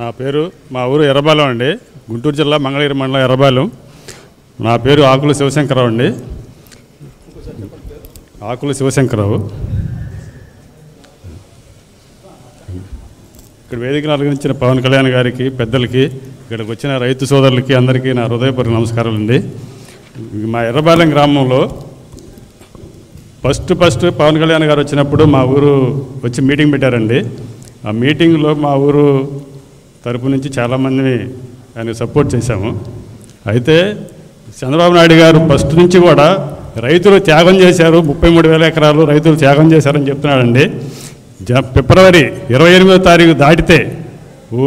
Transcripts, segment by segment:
నా పేరు మా ఊరు ఎర్రబాలెం అండి. గుంటూరు జిల్లా మంగళగిరి మండలం ఎర్రబాలెం. నా పేరు ఆకుల శివశంకరరావు అండి. ఆకుల శివశంకరరావు. ఇక్కడ వేదికను అలంకరించిన పవన్ కళ్యాణ్ గారికి పెద్దలకి ఇక్కడికి వచ్చిన రైతు సోదరులకి అందరికీ నా హృదయపూర్వక నమస్కారాలు అండి మా ఎర్రబాలెం గ్రామంలో ఫస్ట్ ఫస్ట్ పవన్ కళ్యాణ్ గారు వచ్చినప్పుడు మా ఊరు వచ్చి మీటింగ్ పెట్టారండి. ఆ మీటింగ్లో మా ఊరు తరపు నుంచి చాలామంది ఆయన సపోర్ట్ చేశాము. అయితే చంద్రబాబు నాయుడు గారు ఫస్ట్ నుంచి కూడా రైతులు త్యాగం చేశారు. ముప్పై మూడు వేల ఎకరాలు రైతులు త్యాగం చేశారని చెప్తున్నాడండి. జ ఫిబ్రవరి ఇరవై ఎనిమిదో తారీఖు దాటితే ఓ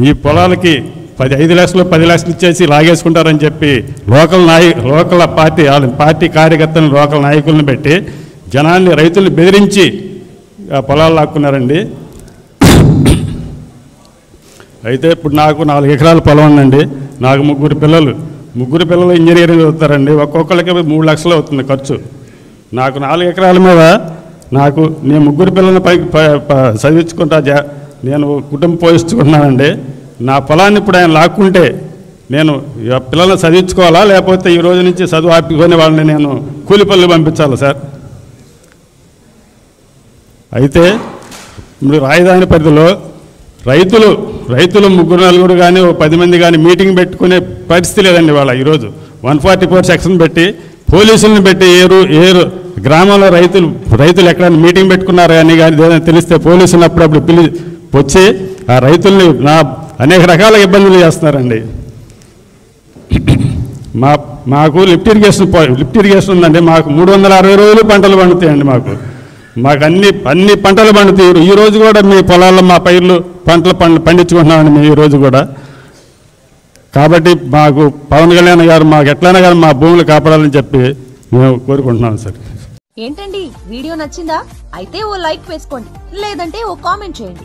మీ పొలాలకి పది ఐదు లక్షలు పది లక్షలు ఇచ్చేసి లాగేసుకుంటారని చెప్పి లోకల్ నాయ లోకల్ పార్టీ వాళ్ళ పార్టీ కార్యకర్తలను లోకల్ నాయకులను పెట్టి జనాన్ని రైతుల్ని బెదిరించి పొలాలు లాక్కున్నారండి. అయితే ఇప్పుడు నాకు నాలుగు ఎకరాల పొలం ఉందండి. నాకు ముగ్గురు పిల్లలు. ముగ్గురు పిల్లలు ఇంజనీరింగ్ చదువుతారండి. ఒక్కొక్కరికి మూడు లక్షలు అవుతుంది ఖర్చు. నాకు నాలుగు ఎకరాల మీద నాకు నేను ముగ్గురు పిల్లల్ని పైకి చదివించుకుంటా నేను కుటుంబం పోషించుకుంటున్నానండి. నా పొలాన్ని ఇప్పుడు ఆయన లాక్కుంటే నేను పిల్లల్ని చదివించుకోవాలా? లేకపోతే ఈ రోజు నుంచి చదువు ఆపుకొని వాళ్ళని నేను కూలి పనులు పంపించాలా సార్? అయితే ఇప్పుడు రాజధాని పరిధిలో రైతులు రైతులు ముగ్గురు నలుగురు కానీ ఓ పది మంది కానీ మీటింగ్ పెట్టుకునే పరిస్థితి లేదండి వాళ్ళ ఈరోజు వన్ ఫార్టీ ఫోర్ సెక్షన్ పెట్టి పోలీసులను పెట్టి ఏరు ఏరు గ్రామంలో రైతులు రైతులు ఎక్కడైనా మీటింగ్ పెట్టుకున్నారు అని కానీ ఏదైనా తెలిస్తే పోలీసులు అప్పుడప్పుడు పిలి వచ్చి ఆ రైతుల్ని నా అనేక రకాల ఇబ్బందులు చేస్తున్నారండి. మా మాకు లిఫ్ట్ ఇరిగేషన్ లిఫ్ట్ ఇరిగేషన్ ఉందండి. మాకు మూడు వందల అరవై రోజులు పంటలు పండుతాయండి మాకు. మాకు అన్ని అన్ని పంటలు పండుతాయి. ఈ రోజు కూడా మీ పొలాల్లో మా పైర్లు పంటలు పండి పండించుకుంటున్నామండి మేము ఈ రోజు కూడా. కాబట్టి మాకు పవన్ కళ్యాణ్ గారు మాకు ఎట్లయినా కానీ మా భూములు కాపాడాలని చెప్పి మేము కోరుకుంటున్నాం సార్. ఏంటండి? వీడియో నచ్చిందా? అయితే ఓ లైక్ వేసుకోండి. లేదంటే ఓ కామెంట్ చేయండి.